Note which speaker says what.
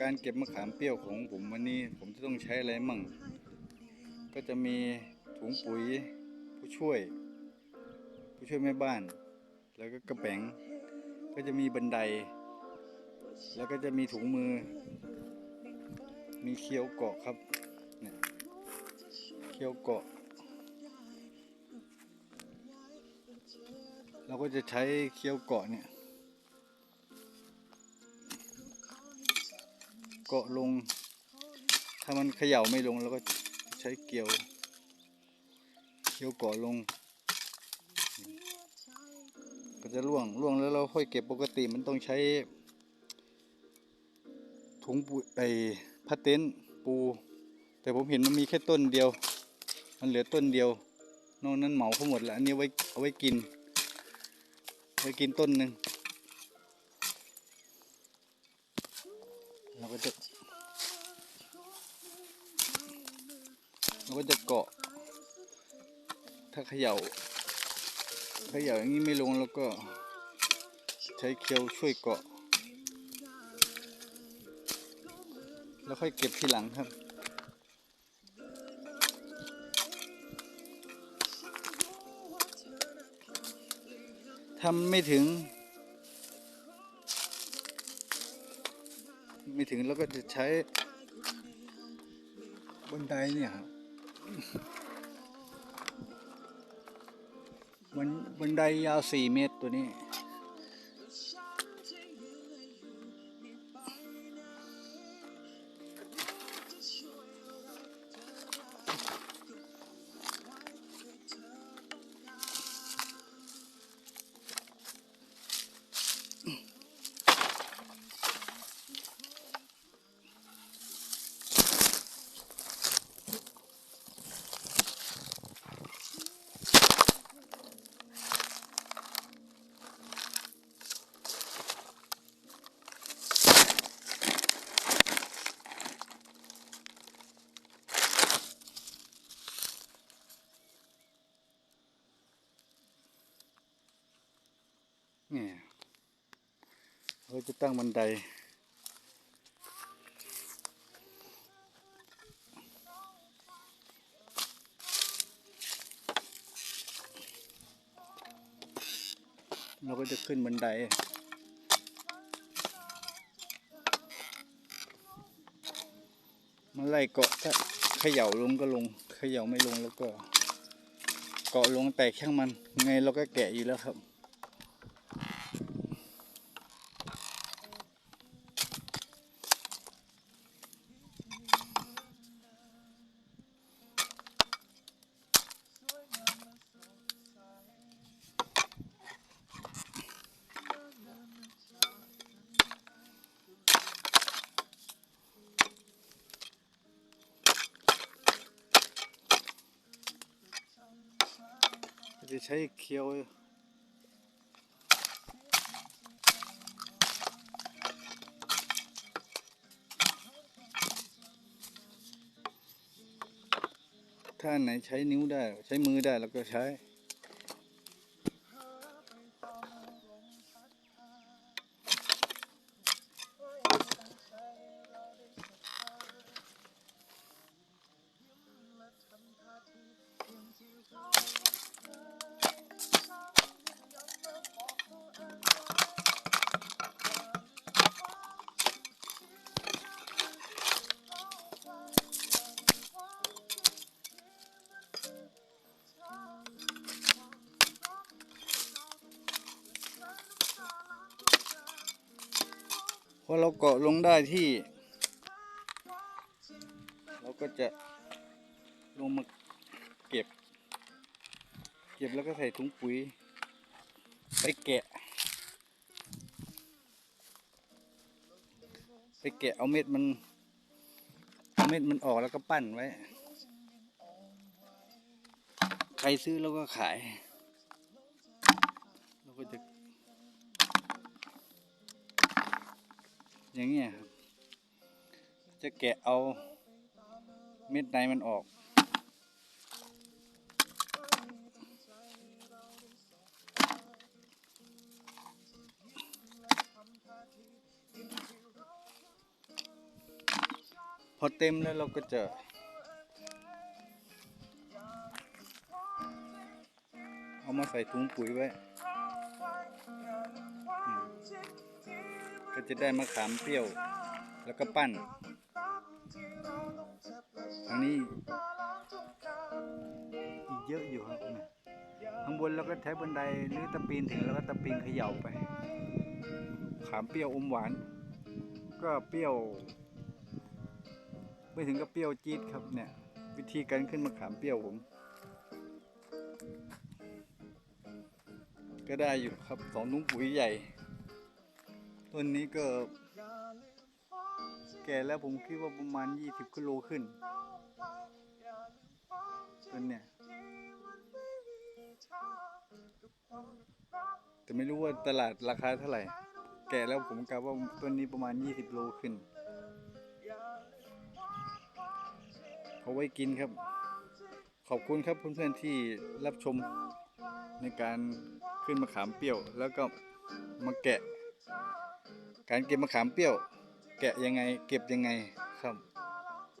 Speaker 1: การเก็บมะขามเปรี้ยวของผมวันนี้ผมจะต้องใช้อะไรมั่ง ก็จะมีถุงปุ๋ยผู้ช่วย ผู้ช่วยแม่บ้าน แล้วก็กระแป๋ง ก็จะมีบันได แล้วก็จะมีถุงมือ มีเคียวเกาะครับเนี่ยเคียวเกาะ เราก็จะใช้เคียวเกาะเนี่ย เกาะลง ถ้ามันเขย่าไม่ลงเราก็ใช้เกี่ยว เกี่ยวเกาะลง ก็จะล่วงล่วงแล้วเราค่อยเก็บปกติมันต้องใช้ ถุงปูไอพัดเต็นปู แต่ผมเห็นมันมีแค่ต้นเดียว มันเหลือต้นเดียวนอกนั้นเหมาเขาหมดแล้วอันนี้ไว้เอาไว้กินไว้กินต้นหนึ่ง เราก็จะเราก็จะเกาะ ถ้าเขย่าเขย่าอย่างนี้ไม่ลงแล้วก็ใช้เคียวช่วยเกาะ แล้วค่อยเก็บทีหลังครับทำไม่ถึง ไม่ถึงแล้วก็จะใช้บันไดเนี่ยครับบันบันไดยาวสี่เมตรตัวนี้ เราจะตั้งบันได เราก็จะขึ้นบันไดมาไล่เกาะถ้าเขย่าลงก็ลงเขย่าไม่ลงแล้วก็ เกาะลงแตกช่างมัน ไงเราก็แกะอยู่แล้วครับ จะใช้เคียวถ้านไหนใช้นิ้วได้ ใช้มือได้เราก็ใช้ พอเราเกาะลงได้ที่ เราก็จะลงมาเก็บ เก็บแล้วก็ใส่ถุงปุ๋ย ไปแกะ ไปแกะเอาเม็ดมันเอาเม็ดมันออกแล้วก็ปั้นไว้ ใครซื้อแล้วก็ขาย เราก็จะ อย่างเงี้ยครับ จะแกะเอาเม็ดในมันออก พอเต็มแล้วเราก็จะเอามาใส่ถุงปุ๋ยไว้ จะได้มะขามเปรี้ยว แล้วก็ปั้นทางนี้อีกเยอะอยู่ครับเนี่ยข้างบนเราก็ใช้บันไดหรือตะปีนถึงแล้วก็ตะปีนเขย่าไป ขามเปรี้ยวอมหวาน ก็เปรี้ยว ไม่ถึงกับเปรี้ยวจี๊ดครับเนี่ย วิธีการขึ้นมะขามเปรี้ยวผม ก็ได้อยู่ครับสองถุงปุ๋ยใหญ่ ต้นนี้ก็แก่แล้วผมคิดว่าประมาณ 20กิโลขึ้นต้นเนี่ย แต่ไม่รู้ว่าตลาดราคาเท่าไหร่ แก่แล้วผมกะว่าต้นนี้ประมาณ 20 โลขึ้นเอาไว้กินครับ ขอบคุณครับเพื่อนๆที่รับชมในการขึ้นมะขามเปรี้ยว แล้วก็มาแกะ การเก็บมะขามเปรี้ยว แกะยังไง เก็บยังไงครับ